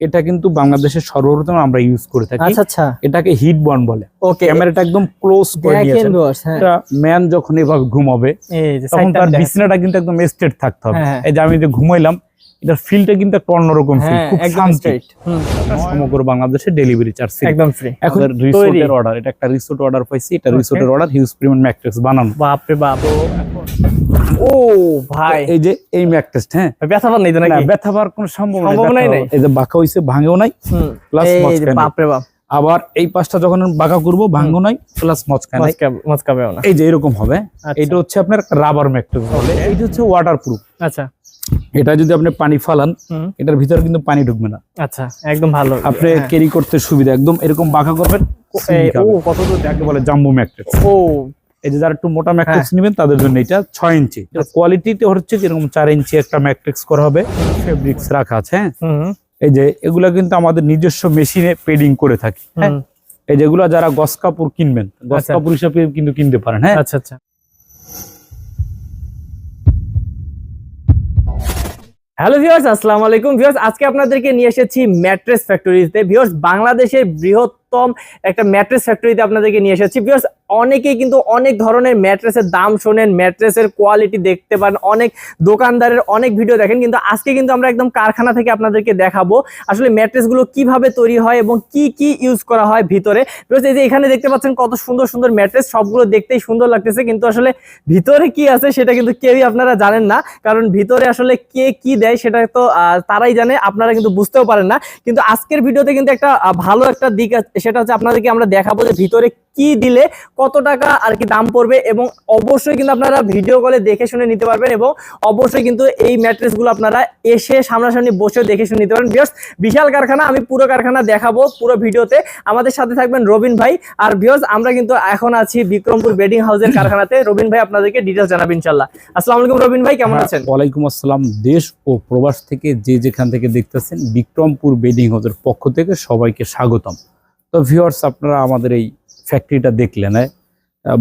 এটা কিন্তু বাংলাদেশের সর্বপ্রথম আমরা ইউজ করে থাকি। আচ্ছা আচ্ছা। এটাকে হিট বন বলে। ওকে ক্যামেরাটা একদম ক্লোজ করে হ্যাঁ। এটা ম্যান যখন এভাবে ঘুমাবে এই যে তখন তার বিছানাটা কিন্তু একদম স্ট্রেট থাকতে হবে। হ্যাঁ, হ্যাঁ। এই যে আমি যে ঘুমাইলাম এটার ফিলটা কিন্তু একটা অন্যরকম ফিল হ্যাঁ খুব একদম শান্তি। সমগ্র বাংলাদেশে ডেলিভারি চার্জ একদম ফ্রি এখন রিসোর্টের অর্ডার এটা একটা রিসোর্ট অর্ডার পাইছি। এটা রিসোর্টের অর্ডার হিউজ পরিমাণ ম্যাট্রেস বানানো। বাপ রে বাপ ও ভাই। এই যে এই হ্যাঁ? ব্যথা নাই তো নাকি? ব্যথা পাওয়ার কোনো সম্ভাবনা সম্ভাবনাই নাই। এই যে বাঁকা হইছে ভাঙেও নাই প্লাস বাপ রে বাপ। আবার এই পাশটা যখন বাঁকা করব ভাঙো নাই প্লাস মচকা নাই মচকাবেও না। এই যে এরকম হবে। আচ্ছা। এটা হচ্ছে আপনার রাবার ম্যাট্রেস বলে এইটা হচ্ছে ওয়াটার প্রুফ আচ্ছা। এটা যদি আপনি পানি ফালান এটার ভিতরে কিন্তু পানি ঢুকবে না। আচ্ছা একদম ভালো। আপনি। ক্যারি করতে সুবিধা একদম এরকম বাঁকা করবেন ও কত দূর? যাকে বলে জাম্বো ম্যাট্রেস ও এই যে যারা একটু মোটা হ্যাঁ। ম্যাট্রিক্স নেবেন তাদের জন্য এটা ছয় ইঞ্চি। কোয়ালিটিতে হচ্ছে যেরকম চার ইঞ্চি একটা ম্যাট্রিক্স করা হবে। ফেব্রিক্স রাখা আছে হ্যাঁ? এই যে এগুলা কিন্তু আমাদের নিজস্ব মেশিনে পেডিং করে থাকি হ্যাঁ? এই যেগুলো যারা গস কাপড় কিনবেন গস আচ্ছা। কাপড় হিসাবে কিন্তু কিনতে পারেন হ্যাঁ? আচ্ছা আচ্ছা। হ্যালো ভিউয়ার্স আসসালামু আলাইকুম। ভিউয়ার্স আজকে আপনাদেরকে নিয়ে এসেছি ম্যাট্রেস ফ্যাক্টরিতে ভিউয়ার্স বাংলাদেশের বৃহত্তম একটা ম্যাট্রেস ফ্যাক্টরিতে আপনাদেরকে নিয়ে এসেছি। ভিউয়ার্স অনেকেই কিন্তু অনেক ধরনের ম্যাট্রেসের দাম শোনেন ম্যাট্রেসের কোয়ালিটি দেখতে পান অনেক দোকানদারের অনেক ভিডিও দেখেন। কিন্তু আজকে কিন্তু আমরা একদম কারখানা থেকে আপনাদেরকে দেখাবো আসলে ম্যাট্রেসগুলো কীভাবে তৈরি হয় এবং কি কি ইউজ করা হয় ভিতরে। Viewers, এই যে এখানে দেখতে পাচ্ছেন কত সুন্দর সুন্দর ম্যাট্রেস সবগুলো দেখতেই সুন্দর লাগতেছে। কিন্তু আসলে ভিতরে কি আছে সেটা কিন্তু কেউই আপনারা জানেন না। কারণ ভিতরে আসলে কে কি দেয় সেটা তো তারাই জানে আপনারা কিন্তু বুঝতেও পারেন না। কিন্তু আজকের ভিডিওতে কিন্তু একটা ভালো একটা দিক সেটা হচ্ছে আপনাদেরকে আমরা দেখাবো যে ভিতরে কি দিলে কত টাকা আর কি দাম পড়বে এবং অবশ্যই কিন্তু আপনারা ভিডিও কলে দেখে শুনে নিতে পারবেন এবং অবশ্যই কিন্তু এই ম্যাট্রেসগুলো আপনারা এসে সামনাসামনি বসে দেখে শুনে নিতে পারেন বিয়স বিশাল কারখানা আমি পুরো কারখানা দেখাবো পুরো ভিডিওতে। আমাদের সাথে থাকবেন রবিন ভাই। আর বিয়স আমরা কিন্তু এখন আছি বিক্রমপুর বেডিং হাউসের কারখানাতে। রবিন ভাই আপনাদেরকে ডিটেলস জানাবেন ইনশাল্লাহ আসসালামু আলাইকুম রবিন ভাই কেমন আছেন? হ্যাঁ, ওয়ালাইকুম আসসালাম। দেশ ও প্রবাস থেকে যে যেখান থেকে দেখতেছেন বিক্রমপুর বেডিং হাউসের পক্ষ থেকে সবাইকে স্বাগতম। তো ভিউয়ার্স আপনারা আমাদের এই ফ্যাক্টরিটা দেখলেন হ্যাঁ?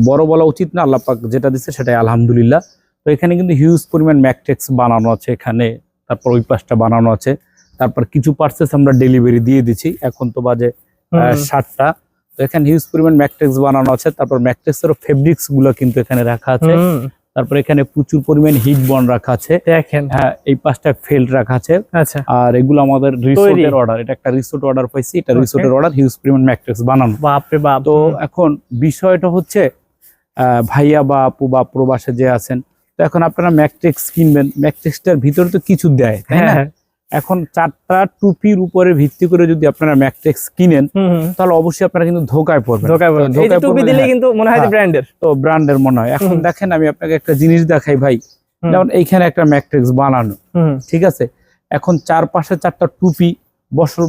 বড় বলা উচিত না আল্লাহ পাক যেটা দিচ্ছে সেটাই আলহামদুলিল্লাহ। তো এখানে কিন্তু হিউজ পরিমাণ ম্যাকটেক্স বানানো আছে এখানে তারপর ওই পাশটা বানানো আছে। তারপর কিছু পার্সেস আমরা ডেলিভারি দিয়ে দিচ্ছি এখন তো বাজে ষাটটা তো এখানে হিউজ পরিমাণ ম্যাকটেক্স বানানো আছে তারপর ম্যাট্রিক্সেরও ফেব্রিক্সগুলো কিন্তু এখানে রাখা আছে। তারপর এখানে প্রচুর পরিমাণ হিট বন রাখা আছে। দেখেন। হ্যাঁ এই পাঁচটা ফেল্ড রাখা আছে। আচ্ছা। আর এগুলো আমাদের রিসোর্টের অর্ডার এটা একটা রিসোর্ট অর্ডার পাইছি এটা. রিসোর্টের অর্ডার হিউজ পরিমাণ ম্যাট্রিক্স বানানো। বাপরে বাপ। তো এখন বিষয়টা হচ্ছে আহ, ভাইয়া বা আপু বা প্রবাসে যে আছেন তো এখন আপনারা ম্যাট্রিক্স কিনবেন। ম্যাট্রিক্সটার ভিতরে তো কিছু দেয় তাই না? হ্যাঁ। এখন চারটা টুপির উপরে ভিত্তি করে যদি আপনারা ম্যাকটেক্স কিনেন। তাহলে অবশ্যই আপনারা কিন্তু ধোকায় পড়বেন। ধোকায় পড়বেন। ধোকায় টুপি দিলে হ্যাঁ। কিন্তু মনে হয় হ্যাঁ। ব্র্যান্ডের। তো ব্র্যান্ডের মনে হয়। এখন দেখেন আমি আপনাকে একটা জিনিস দেখাই ভাই। যেমন এইখানে একটা ম্যাকটেক্স বানানো ঠিক আছে? এখন চারপাশে চারটা টুপি বছর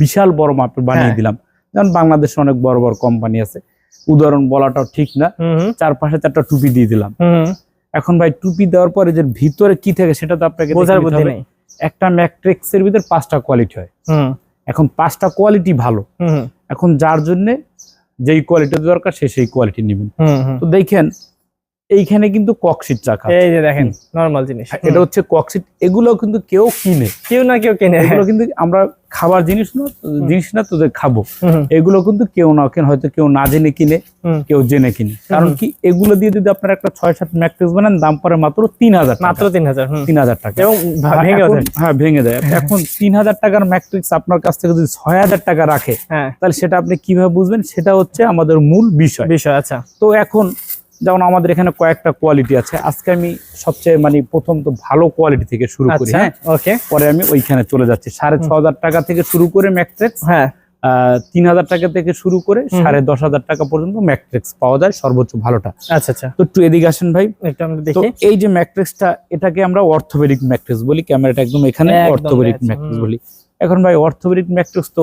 বিশাল বড় মাপের বানিয়ে হ্যাঁ। দিলাম। যেমন বাংলাদেশে অনেক বড় বড় কোম্পানি আছে। উদাহরণ বলাটাও ঠিক না। চারপাশে চারটা টুপি দিয়ে দিলাম। এখন ভাই টুপি দেওয়ার পরে যে ভিতরে কি থাকে সেটা তো আপনাকে বোঝার বুদ্ধি নেই। একটা ম্যাট্রিক্সের ভিতরে পাঁচটা কোয়ালিটি হয়। এখন পাঁচটা কোয়ালিটি ভালো। এখন যার জন্য যেই কোয়ালিটি দরকার সে সেই কোয়ালিটি নেবেন। তো দেখেন এইখানে কিন্তু ককশিট রাখা এই যে দেখেন নরমাল জিনিস। এটা হচ্ছে ককশিট এগুলো কিন্তু কেউ কিনে। কেউ না কেউ কিনে এগুলো কিন্তু আমরা খাবার জিনিস না জিনিস না তো যে খাব এগুলো কিন্তু কেউ না কেন হয়তো কেউ না জেনে কিনে কেউ জেনে কিনে। কারণ কি এগুলো দিয়ে যদি আপনারা একটা ছয় সাত ম্যাট্রিক্স বানান দাম পড়ে মাত্র তিন হাজার মাত্র তিন হাজার তিন হাজার টাকা। এবং ভেঙে এখন- যায় হ্যাঁ ভেঙে দেয়। এখন তিন হাজার টাকার ম্যাট্রিক্স আপনার কাছ থেকে যদি ছয় হাজার টাকা রাখে হ্যাঁ। তাহলে সেটা আপনি কীভাবে বুঝবেন? সেটা হচ্ছে আমাদের মূল বিষয়। বিষয় আচ্ছা। তো এখন যেমন আমাদের এখানে কয়েকটা কোয়ালিটি আছে। আজকে আমি সবচেয়ে মানে প্রথম তো ভালো কোয়ালিটি থেকে শুরু করি আচ্ছা হ্যাঁ? ওকে পরে আমি ওইখানে চলে যাচ্ছি। সাড়ে ছ হাজার টাকা থেকে শুরু করে ম্যাট্রিক্স হ্যাঁ। তিন হাজার টাকা থেকে শুরু করে সাড়ে দশ হাজার টাকা পর্যন্ত ম্যাট্রিক্স পাওয়া যায় সর্বোচ্চ ভালোটা। আচ্ছা আচ্ছা। তো একটু এদিকে আসেন ভাই। এই যে ম্যাট্রিক্সটা এটাকে আমরা অর্থোপেডিক ম্যাট্রিক্স বলি ক্যামেরাটা একদম এখানে একদম অর্থোপেডিক ম্যাট্রিক্স বলি। এখন ভাই অর্থোপেডিক ম্যাট্রিক্স তো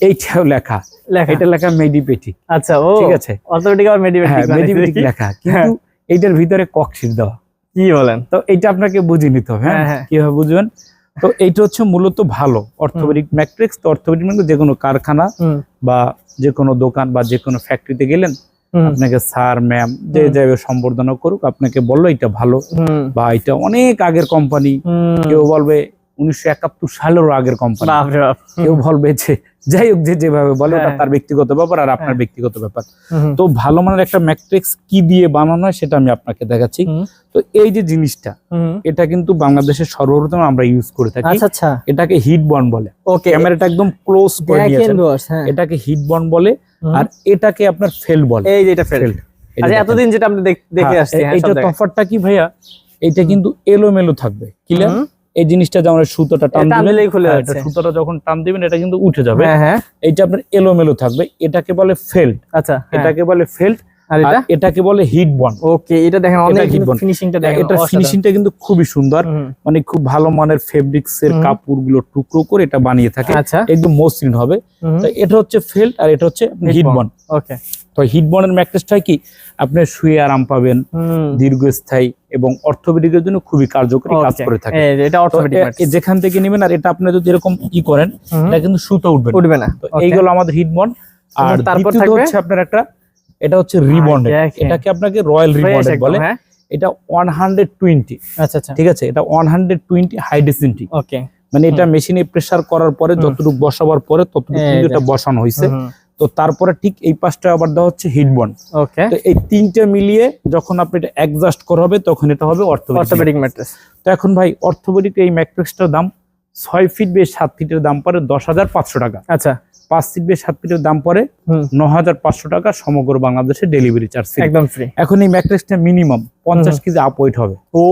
এইটাও লেখা। লেখা। এটা লেখা মেডিপেটিক আচ্ছা ও ঠিক আছে? অর্থোপেডিক আর মেডিকেল হ্যাঁ মেডিপেটিক লেখা। কিন্তু এইটার ভিতরে ককশিট দেওয়া। কি বলেন? তো এইটা আপনাকে বুঝে নিতে হবে হ্যাঁ? হ্যাঁ, হ্যাঁ। কীভাবে বুঝবেন? তো এইটা হচ্ছে মূলত ভালো। অর্থোপেডিক ম্যাট্রিক্স তো অর্থোপেডিক মানে যে কোনো কারখানা বা যে কোনো দোকান বা যে কোনো ফ্যাক্টরিতে গেলেন আপনাকে স্যার ম্যাম যে। যাবে সম্বর্ধনা করুক আপনাকে বলল এটা ভালো বা এটা অনেক আগের কোম্পানি। কেউ বলবে উনিশশো একাত্তর সালেরও আগের কোম্পানি কেউ বলবে যে যাই হোক যে যেভাবে বলে ওটা হ্যাঁ। তার ব্যক্তিগত ব্যাপার আর আপনার হ্যাঁ। ব্যক্তিগত ব্যাপার। তো ভালো মানের একটা ম্যাট্রিক্স কি দিয়ে বানানো হয় সেটা আমি আপনাকে দেখাচ্ছি। তো এই যে জিনিসটা এটা কিন্তু বাংলাদেশের সর্বপ্রথম আমরা ইউজ করে থাকি। আচ্ছা আচ্ছা। এটাকে হিট বন্ড বলে। ক্যামেরাটা একদম ক্লোজ করে হ্যাঁ। এটাকে হিট বন্ড বলে আর এটাকে আপনার ফেল বলে। এই যে এটা ফেল। এটা আচ্ছা। এতদিন যেটা আমরা দেখে আসছি এইটা তফাৎটা কি ভাইয়া? এটা কিন্তু এলোমেলো থাকবে। ক্লিয়ার এই জিনিসটা যে আমরা সুতোটা টান দিলেই খুলে হ্যাঁ, যাচ্ছে। সুতোটা যখন টান দিবেন এটা কিন্তু উঠে যাবে। হ্যাঁ হ্যাঁ। এইটা আপনার এলোমেলো থাকবে। এটাকে বলে ফেল্ট আচ্ছা। এটাকে বলে ফেল্ট আর এটা? এটাকে বলে হিট বন্ড ওকে এটা দেখেন অনেক heat bond। ফিনিশিংটা দেখেন এটা ফিনিশিংটা কিন্তু খুবই সুন্দর। মানে খুব ভালো মানের ফেব্রিক্স এর কাপড়গুলো টুকরো করে এটা বানিয়ে থাকে। আচ্ছা। একদম মসৃণ হবে। তো এটা হচ্ছে ফেল্ট আর এটা হচ্ছে হিট bond। বন্ড ওকে। তো হিট বন্ডের ম্যাট্রেসটা কি? আপনি শুয়ে আরাম পাবেন দীর্ঘস্থায়ী এবং অর্থোপেডিকের জন্য খুবই কার্যকরী কাজ করে থাকে। এটা যেখান থেকে নেবেন আর এটা আপনি যদি এরকম ই করেন এটা কিন্তু সুতো উঠবে। উঠবে না। তো। এইগুলো আমাদের হিট বন্ড আর তারপর হচ্ছে আপনার একটা এটা হচ্ছে রিবন্ডেড। এটাকে আপনাকে রয়্যাল রিবন্ডেড বলে। হ্যাঁ। এটা ওয়ান হান্ড্রেড টোয়েন্টি আচ্ছা আচ্ছা। ঠিক আছে? এটা one hundred twenty high density okay মানে এটা মেশিনে প্রেসার করার পরে যতটুকু বসাবার পরে ততটুকু কিন্তু এটা বসানো হয়েছে তো তারপরে ঠিক এই পাশটা আবার দেওয়া হচ্ছে হিট বন্ড ওকে তো এই তিনটা মিলিয়ে যখন আপনি এটা অ্যাডজাস্ট করা হবে তখন এটা হবে অর্থোপেডিক ম্যাট্রেস তো এখন ভাই অর্থোপেডিক এই ম্যাট্রিক্সটার দাম ছয় ফিট বেশ সাত ফিটের দাম পড়ে দশ হাজার পাঁচশো টাকা। আচ্ছা। পাঁচ ফিট বেশ সাত ফিটের দাম পড়ে ন হাজার পাঁচশো টাকা সমগ্র বাংলাদেশে ডেলিভারি চার্জ একদম ফ্রি এখন এই ম্যাট্রিক্সটা মিনিমাম পঞ্চাশ কেজি আপ ওয়েট হবে। ও।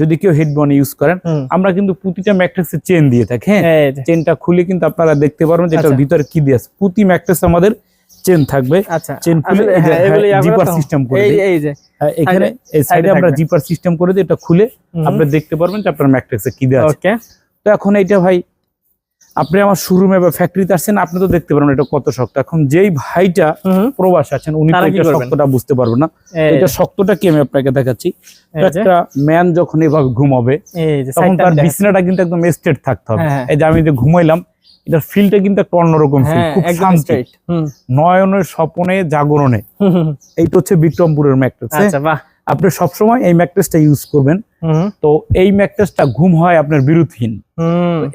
যদি কেউ হেডবন ইউজ করেন আমরা কিন্তু প্রতিটা ম্যাট্রিক্সে চেন দিয়ে থাকি হ্যাঁ? চেনটা খুলে কিন্তু আপনারা দেখতে পারবেন যে এটার আচ্ছা। ভিতরে কি দিয়ে আছে। প্রতি ম্যাট্রিক্স আমাদের চেন থাকবে। আচ্ছা। চেন খুলে আসলে এই যে, হ্যাঁ, হ্যাঁ, জিপার সিস্টেম করে এই যে, হ্যাঁ, এখানে এই সাইডে আমরা জিপার সিস্টেম করে দিই এটা খুলে আপনি দেখতে পারবেন যে আপনার ম্যাট্রিক্সে কি দেওয়া আছে। তো এখন এইটা ভাই আপনি আমার শোরুমে বা ফ্যাক্টরিতে আসছেন আপনি তো দেখতে পারবেন এটা কত শক্ত। এখন যেই ভাইটা প্রবাস আছেন উনি? শক্তটা বুঝতে পারবেন না। এটা শক্তটা কি আমি আপনাকে দেখাচ্ছি। একটা ম্যান যখন এভাবে ঘুমাবে তখন তার। বিছানাটা কিন্তু একদম স্ট্রেট থাকতে হবে। হ্যাঁ, হ্যাঁ। এই যে আমি যে ঘুমাইলাম এটার ফিলটা কিন্তু একটা অন্যরকম ফিল হ্যাঁ খুব একদম শান্তি। স্ট্রেট নয়নের স্বপনে জাগরণে। এইটা হচ্ছে বিক্রমপুরের ম্যাট্রেস আচ্ছা বাহ। আপনি সবসময় এই ম্যাট্রেসটা ইউজ করবেন। তো এই ম্যাট্রেসটা ঘুম হয় আপনার বিরোধহীন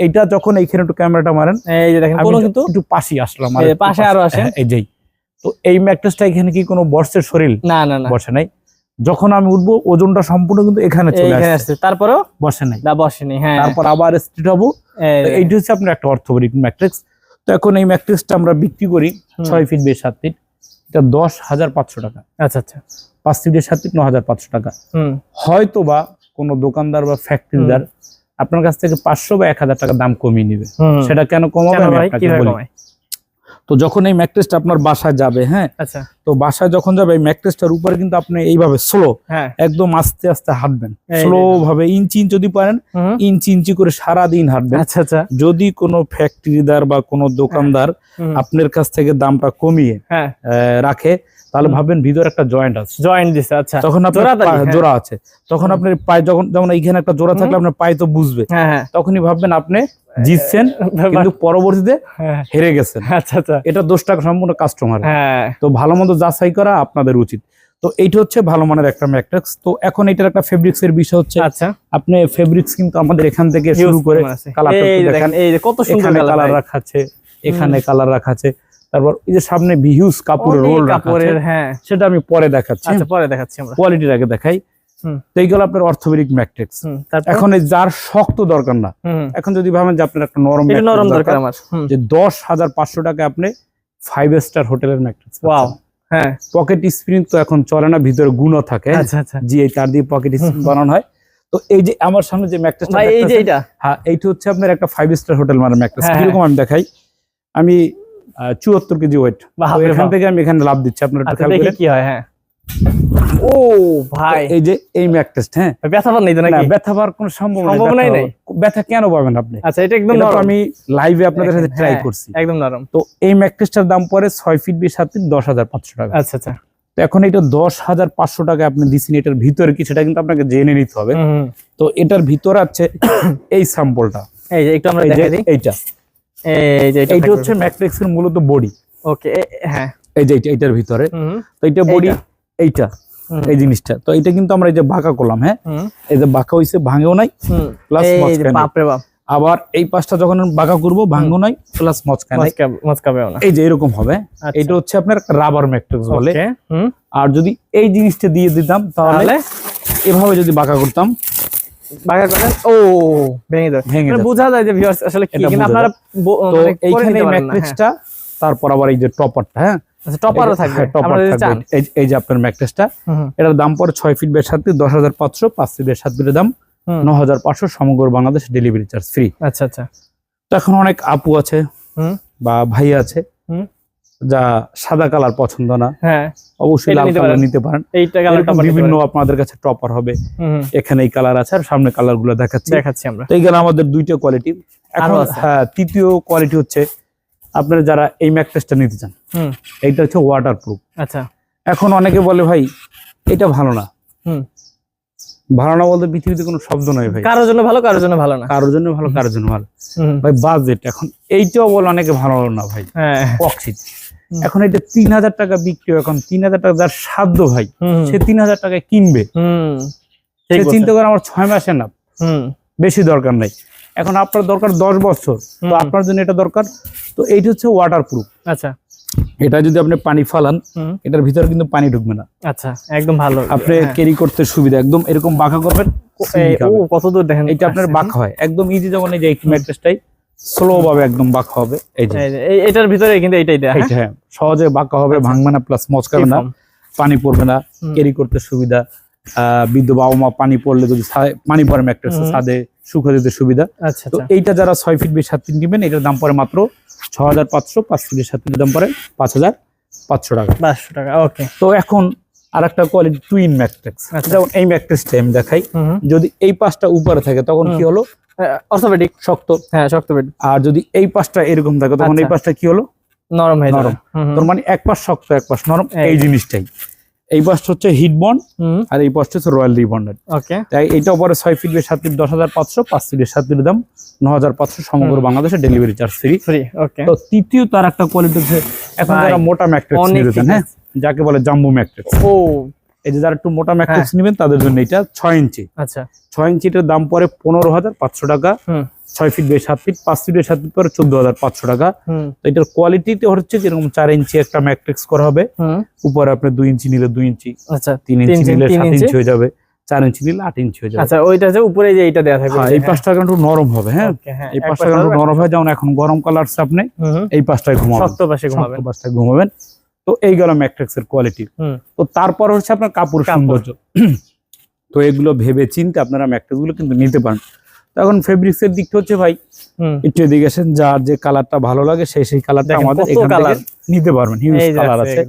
এইটা যখন এইখানে একটু ক্যামেরাটা মারেন এই যে দেখেন কোনো কিন্তু একটু পাশে আসলাম পাশে আরও আসেন। হ্যাঁ, এই যেই তো এই ম্যাট্রেসটা এখানে কি কোনো বর্ষের শরীর? না না না। বসে নাই। যখন আমি উঠবো ওজনটা সম্পূর্ণ কিন্তু এখানে চলে আসছে। তারপরেও? বসে নাই। না বসেনি হ্যাঁ। তারপর আবার স্ট্রেট হব। এই এইটা হচ্ছে আপনার একটা অর্থোপেডিক ম্যাট্রিক্স তো এখন এই ম্যাট্রিক্সটা আমরা বিক্রি করি ছয় ফিট বেশ সাত ফিট এটা দশ হাজার পাঁচশো টাকা। আচ্ছা আচ্ছা। পাঁচ সিটের সাথে ন হাজার পাঁচশো টাকা। হয়তো বা কোনো দোকানদার বা ফ্যাক্টরিদার আপনার কাছ থেকে পাঁচশো বা এক হাজার টাকা দাম কমিয়ে নিবে। সেটা কেন কমাবে আমি আপনাকে বলি। তো যখন এই ম্যাট্রেসটা আপনার বাসায় যাবে হ্যাঁ আচ্ছা। তো বাসায় যখন যাবে এই ম্যাট্রেসটার উপরে কিন্তু আপনি এইভাবে স্লো হ্যাঁ। একদম আস্তে আস্তে হাঁটবেন। স্লো ভাবে ইঞ্চি ইঞ্চি যদি পারেন ইঞ্চি ইঞ্চি করে সারা দিন হাঁটবেন। আচ্ছা আচ্ছা। যদি কোনো ফ্যাক্টরিদার বা কোনো দোকানদার আপনার কাছ থেকে দামটা কমিয়ে হ্যাঁ। রাখে তাহলে। ভাববেন ভিতরে একটা জয়েন্ট আছে। জয়েন্ট দিছে আচ্ছা। তখন আপনার হ্যাঁ। জোড়া আছে। তখন। আপনার পায়ে যখন যেমন এইখানে একটা জোড়া থাকলে আপনার পায়ে তো বুঝবে। হ্যাঁ হ্যাঁ। তখনই ভাববেন আপনি জিতছেন কিন্তু পরবর্তীতে হ্যাঁ, হেরে গেছেন। আচ্ছা আচ্ছা। এটা দোষটা সম্পূর্ণ কাস্টমার হ্যাঁ। তো ভালো মন্দ যাচাই করা আপনাদের উচিত। তো এইটা হচ্ছে ভালো মানের একটা ম্যাট্রিক্স। তো এখন এটার একটা ফেব্রিক্স এর বিষয় হচ্ছে আচ্ছা। আপনি ফেব্রিক্স কিন্তু আমাদের এখান থেকে শুরু করে দেখেন। এই কত সুন্দর কালার কালার রাখা আছে এখানে কালার রাখা আছে। তারপর এই যে সামনে বিহিউজ কাপড়ের রোল রাখা আছে। হ্যাঁ। সেটা আমি পরে দেখাচ্ছি। আচ্ছা পরে দেখাচ্ছি আমরা। কোয়ালিটির আগে দেখাই। হুম। তো এইগুলো আপনার অর্থোপেডিক ম্যাট্রিক্স। এখন যার শক্ত দরকার না। এখন যদি ভাবেন যে আপনার একটা নরম নরম দরকার আমার। যে দশ হাজার পাঁচশো টাকা আপনি ফাইভ স্টার হোটেলের ম্যাট্রিক্স ওয়াও হ্যাঁ পকেট স্প্রিং তো এখন চলে না ভিতরে গুণও থাকে। আচ্ছা আচ্ছা। জি এই তার দিয়ে পকেট স্প্রিং বানানো হয়। তো এই যে আমার সামনে যে ম্যাকটাস এই যে এটা হ্যাঁ এইটা হচ্ছে আপনার একটা ফাইভ স্টার হোটেল মানে ম্যাকটাস হ্যাঁ, কীরকম আমি দেখাই। আমি চুয়াত্তর কেজি ওয়েট এখান থেকে আমি এখানে লাভ দিচ্ছি আপনার আচ্ছা। কি হয় হ্যাঁ। ও ভাই। এই যে এই ম্যাট্রেস হ্যাঁ? ব্যথা নাই তো নাকি? ব্যথা পাওয়ার কোনো সম্ভাবনা নেই, সম্ভাবনাই ব্যথা কেন পাবেন আপনি? আচ্ছা এটা একদম নরম। আমি লাইভে আপনাদের সাথে ট্রাই হ্যাঁ। করছি। একদম নরম। তো এই ম্যাট্রেসটার দাম পড়ে ছয় ফিট বিশ সাত ফিট দশ হাজার পাঁচশো টাকা। আচ্ছা আচ্ছা। তো এখন এটা দশ হাজার পাঁচশো টাকা আপনি দিচ্ছেন এটার ভিতরে কি সেটা কিন্তু আপনাকে জেনে নিতে হবে। তো এটার ভিতরে আছে এই স্যাম্পলটা এই যে একটু আমরা দেখাই দিই। এইটা। এই যে এইটা হচ্ছে ম্যাট্রিক্স মূলত বডি ওকে হ্যাঁ। এই যে এইটার ভিতরে। তো এইটা বডি এইটা। এই জিনিসটা। তো এটা কিন্তু আমরা এই যে বাঁকা করলাম হ্যাঁ? এই যে বাঁকা হইছে ভাঙেও নাই। প্লাস আবার এই পাশটা যখন বাঁকা করব ভাঙ্গো নাই প্লাস মচকাবেও না। এই যে এরকম হবে আচ্ছা। এটা হচ্ছে আপনার রাবার ম্যাট্রিক্স বলে। আর যদি এই জিনিসটা দিয়ে দিতাম তাহলে এভাবে যদি বাঁকা করতাম বাঁকা করেন ও ভেঙে যায়। ভেঙে মানে বোঝা যায় যে ভিউয়ার্স আসলে কি আপনারা মানে এইখানে হ্যাঁ। ম্যাট্রিক্সটা তারপর আবার এই যে টপারটা হ্যাঁ? টপারও থাকবে। হ্যাঁ, টপার থাকবে। এই- যে আপনার এটার দাম পড়ে ছয় ফিট সাত ফিট দশ হাজার পাঁচশো পাঁচ ফিট সাত ফিটের দাম ন হাজার পাঁচশো সমগ্র বাংলাদেশ ডেলিভারি চার্জ ফ্রি আচ্ছা আচ্ছা। তো এখন অনেক আপু আছে বা ভাই আছে যা সাদা কালার পছন্দ না। হ্যাঁ। অবশ্যই লাল নিতে কালার পারেন। নিতে পারেন। এইটা কালার এরকম বিভিন্ন আপনাদের কাছে টপার হবে। এখানে এই কালার আছে আর সামনে কালারগুলো দেখাচ্ছি। দেখাচ্ছি আমরা। তো এইখানে আমাদের দুইটা কোয়ালিটি এখন হ্যাঁ তৃতীয় কোয়ালিটি হচ্ছে আপনারা যারা এই ম্যাট্রেসটা নিতে চান এইটা হচ্ছে ওয়াটার প্রুফ আচ্ছা। এখন অনেকে বলে ভাই এটা ভালো না। হুম। ভালো না বলতে পৃথিবীতে কোনো শব্দ নয় ভাই। কারোর জন্য ভালো কারোর জন্য ভালো না। কারোর জন্য ভালো কারোর জন্য ভালো। ভাই বাজেট এখন এইটাও বলে অনেকে ভালো না ভাই। হ্যাঁ। অক্সিজ এখন এটা তিন হাজার টাকা বিক্রি হয়, এখন তিন হাজার টাকা যার সাধ্য ভাই সে তিন হাজার টাকায় কিনবে। হুম। সে চিন্তা করে আমার ছয় মাসে না হুম। বেশি দরকার নাই। এখন আপনার দরকার দশ বছর। তো আপনার জন্য এটা দরকার। তো এইটা হচ্ছে ওয়াটার প্রুফ আচ্ছা। এটা যদি আপনি পানি ফালান এটার ভিতরে কিন্তু পানি ঢুকবে না। আচ্ছা একদম ভালো। আপনি। ক্যারি করতে সুবিধা একদম এরকম বাঁকা করবেন এই, সিলিক কত দূর দেখেন এটা আপনার বাঁকা হয় একদম ইজি যেমন এই যে এই ম্যাট্রেসটাই স্লো ভাবে একদম বাঁকা হবে এই যে। এই এটার ভিতরে কিন্তু এইটাই দেয়া হ্যাঁ? হ্যাঁ সহজে বাঁকা হবে ভাঙবে না প্লাস মচকাবে না পানি পড়বে না ক্যারি করতে সুবিধা। বৃদ্ধ বাবা মা পানি পড়লে যদি পানি পড়ে ম্যাট্রেসে হুম। ছাদে শুকা দিতে সুবিধা। আচ্ছা তো আচ্ছা। এইটা যারা ছয় ফিট বেশ সাত ফিট নেবেন এটার দাম পড়ে মাত্র ছ হাজার পাঁচশো পাঁচ ফিটের সাত ফিটের দাম পড়ে পাঁচ হাজার পাঁচশো টাকা। পাঁচশো টাকা ওকে তো এখন আর একটা কোয়ালিটি টুইন ম্যাট্রিক্স। যেমন এই ম্যাট্রিক্সটা আমি দেখাই। যদি এই পাশটা উপরে থাকে তখন কি হলো? অর্থোপেডিক শক্ত। হ্যাঁ শক্ত বেড আর যদি এই পাশটা এরকম থাকে তখন এই আচ্ছা। পাশটা কি হলো? নরম হয়ে নরম। তোর মানে এক পাশ শক্ত এক পাশ নরম। এই জিনিসটাই। এই পাশটা হচ্ছে হিট বন্ড আর এই পাশটা হচ্ছে রয়্যাল রিবন্ডেড ওকে। তাই এটা পরে ছয় ফিট সাত ফিট দশ হাজার পাঁচশো পাঁচ ফিটের সাত ফিটের দাম ন হাজার পাঁচশো সমগ্র Bangladesh delivery charge free free okay তো তৃতীয় তার একটা কোয়ালিটি হচ্ছে এখন যারা মোটা ম্যাট্রিক্স চান হ্যাঁ? যাকে বলে জাম্বু ম্যাট্রিক্স ও। এই যে যারা একটু মোটা হ্যাঁ। ম্যাট্রিক্স নেবেন তাদের জন্য এটা ছয় ইঞ্চি। আচ্ছা। ছয় ইঞ্চিটার দাম পরে পনেরো হাজার পাঁচশো টাকা। ছয় ফিট বেশ সাত ফিট পাঁচ ফিটের সাত ফিট পরে চোদ্দ হাজার পাঁচশো টাকা। তো এটার কোয়ালিটিতে হচ্ছে যেরকম চার ইঞ্চি একটা ম্যাট্রিক্স করা হবে। উপরে আপনি দুই ইঞ্চি নিলে দুই ইঞ্চি আচ্ছা তিন ইঞ্চি নিলে সাত ইঞ্চি। হয়ে যাবে চার ইঞ্চি নিলে আট ইঞ্চি হয়ে যাবে। আচ্ছা ওইটা যে উপরে যে থাকবে। হ্যাঁ এই পাঁচটা নরম হবে হ্যাঁ। হ্যাঁ এই পাঁচটা নরম হয় যেমন এখন গরম কালার আপনি। এই পাঁচটায় ঘুমাবেন। শক্ত পাশে ঘুমাবেন। পাঁচটায় ঘুমাবেন। তো এই গেল ম্যাট্রিক্স এর কোয়ালিটি তো তারপর হচ্ছে আপনার কাপড়। সৌন্দর্য। তো এগুলো ভেবে চিন্তে আপনারা ম্যাট্রিক্সগুলো কিন্তু নিতে পারেন। এখন ফেব্রিক্স এর দিকটা হচ্ছে ভাই একটু এদিকে আসেন যার যে কালারটা ভালো লাগে সেই সেই কালারটা আমাদের এখান থেকে নিতে পারবেন হিউজ কালার আছে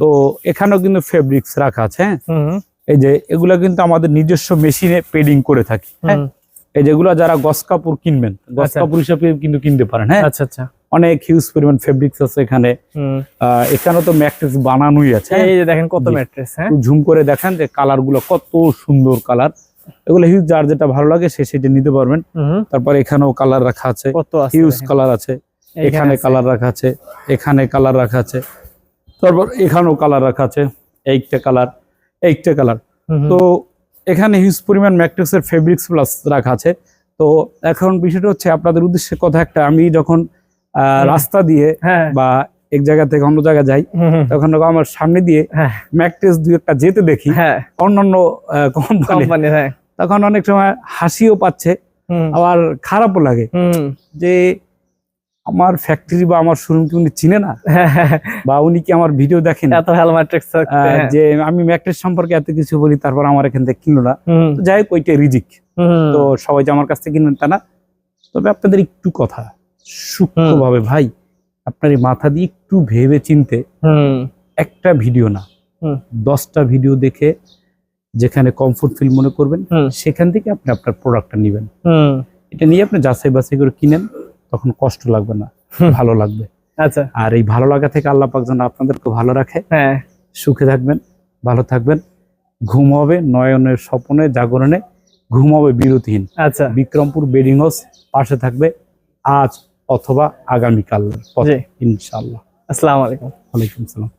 তো এখানেও কিন্তু ফেব্রিক্স রাখা আছে হ্যাঁ? এই যে এগুলা কিন্তু আমাদের নিজস্ব মেশিনে পেডিং করে থাকি হ্যাঁ। এই যেগুলো যারা গস কাপড় কিনবেন গস আচ্ছা। কাপড় হিসাবে কিন্তু কিনতে পারেন হ্যাঁ? আচ্ছা আচ্ছা। অনেক হিউজ পরিমাণ ফেব্রিক্স আছে এখানে। এখানেও তো ম্যাট্রেস বানানোই আছে হ্যাঁ? এই যে দেখেন কত ম্যাট্রেস হ্যাঁ? ঝুম করে দেখেন যে কালারগুলো কত সুন্দর কালার এগুলো হিউজ যার যেটা ভালো লাগে সে সেটা নিতে পারবেন। তারপর এখানেও কালার রাখা আছে। হিউজ কালার আছে। এখানে কালার রাখা আছে। এখানে কালার রাখা আছে। তারপর এখানেও কালার রাখা আছে। এইটা কালার এইটা কালার। তো এখানে হিউজ পরিমাণ ম্যাট্রিক্সের ফেব্রিক্স প্লাস রাখা আছে। তো এখন বিষয়টা হচ্ছে আপনাদের উদ্দেশ্যে কথা একটা। আমি যখন আহ, রাস্তা দিয়ে হ্যাঁ। বা এক জায়গা থেকে অন্য জায়গায় যাই। তখন আমার সামনে দিয়ে হ্যাঁ। ম্যাট্রিক্স দুই একটা যেতে দেখি। হ্যাঁ। অন্যান্য কোম্পানি হ্যাঁ। তখন অনেক সময় হাসিও পাচ্ছে আবার খারাপও লাগে। যে আমার ফ্যাক্টরি বা আমার শোরুম কি উনি চিনে না। বা উনি কি আমার ভিডিও দেখেন? যে আমি ম্যাট্রিক্স সম্পর্কে এত কিছু বলি তারপর আমার এখান থেকে কিনলো না। যাই হোক ওইটা রিজিক। তো সবাই যে আমার কাছ থেকে কিনবেন তা না। তবে আপনাদের একটু কথা। সূক্ষ্মভাবে ভাই। আপনার এই মাথা দিয়ে একটু ভেবে চিনতে একটা ভিডিও না দশটা ভিডিও দেখে যেখানে কমফোর্ট ফিল মনে করবেন সেখান থেকে আপনি আপনার প্রোডাক্টটা নেবেন। হুম। এটা নিয়ে আপনি যাচাই বাছাই করে কিনেন তখন কষ্ট লাগবে না ভালো লাগবে। আচ্ছা। আর এই ভালো লাগা থেকে আল্লাহ পাক যেন আপনাদেরকে ভালো রাখে। হ্যাঁ। সুখে থাকবেন ভালো থাকবেন ঘুম হবে নয়নের স্বপনে জাগরণে ঘুম হবে বিরতিহীন। আচ্ছা। বিক্রমপুর বেডিং হাউস পাশে থাকবে। আজ অথবা আগামীকাল ইনশাল্লাহ আসসালামু আলাইকুম। ওয়ালাইকুম সালাম